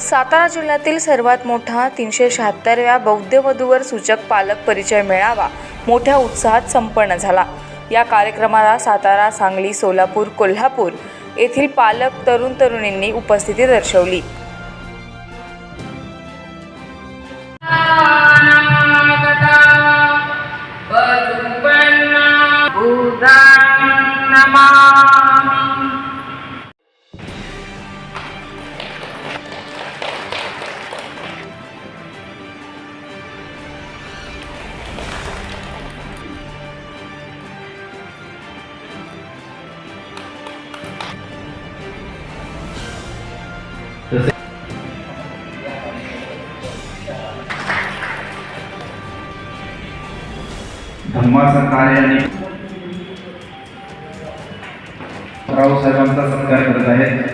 सातारा जिल्ह्यातील सर्वात मोठा तीनशे शहात्तरव्या बौद्ध वधूवर सूचक पालक परिचय मेळावा मोठ्या उत्साहात संपन्न झाला. या कार्यक्रमाला सातारा सांगली सोलापूर कोल्हापूर येथील पालक तरुण तरुणींनी उपस्थिती दर्शवली. धम्माचं कार्य आणि रावसाहेबांचा सत्कार करत आहेत.